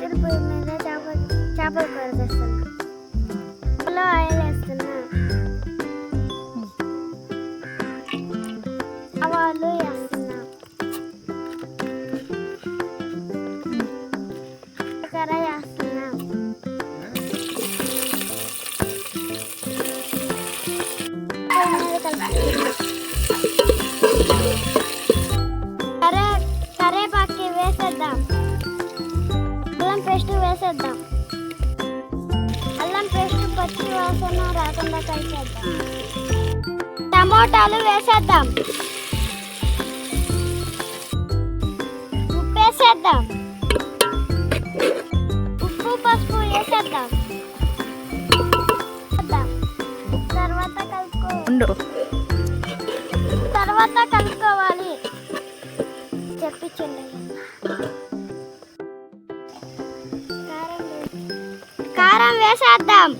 కట్టెల పొయ్యి మీద చేప చేపల కూర చేస్తున్నా ఇందులో ఆయిల్ వేస్తున్నా. ఆవాలు వేస్తున్నా. జీలకర్ర వేస్తున్నా. పొయ్యి మీద కలుపుతున్నా. వేసేద్దాం. అల్లం పేస్ట్ పచ్చి వాసన రాకుండా కలిపేద్దాం. టమోటాలు వేసేద్దాం. ఉప్పు వేసేద్దాం. ఉప్పు పసుపు వేసేద్దాం. తర్వాత కలుపుకో తర్వాత కలుపుకోవాలి. చెప్పించండి కారం వేసేద్దాం.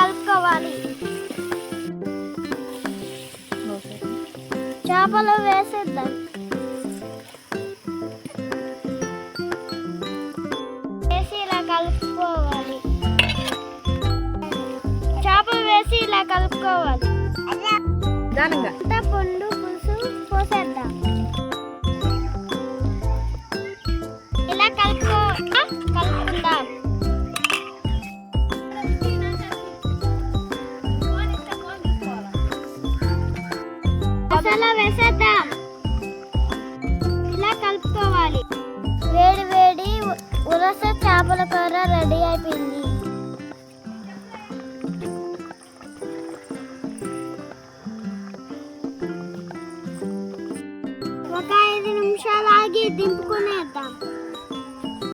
కలుపుకోవాలి. చేపలు వేసేద్దాం. వేసి ఇలా కలుపుకోవాలి. చేపలు వేసి ఇలా కలుపుకోవాలి. పండు. మసాలా వేసేద్దాం. ఇలా కలుపుకోవాలి. వేడి వేడి ఉరస ఉలస చేపల కూర రెడీ అయిపోయింది. ఒక ఐదు నిమిషాలు ఆగి దింపుకునేద్దాం.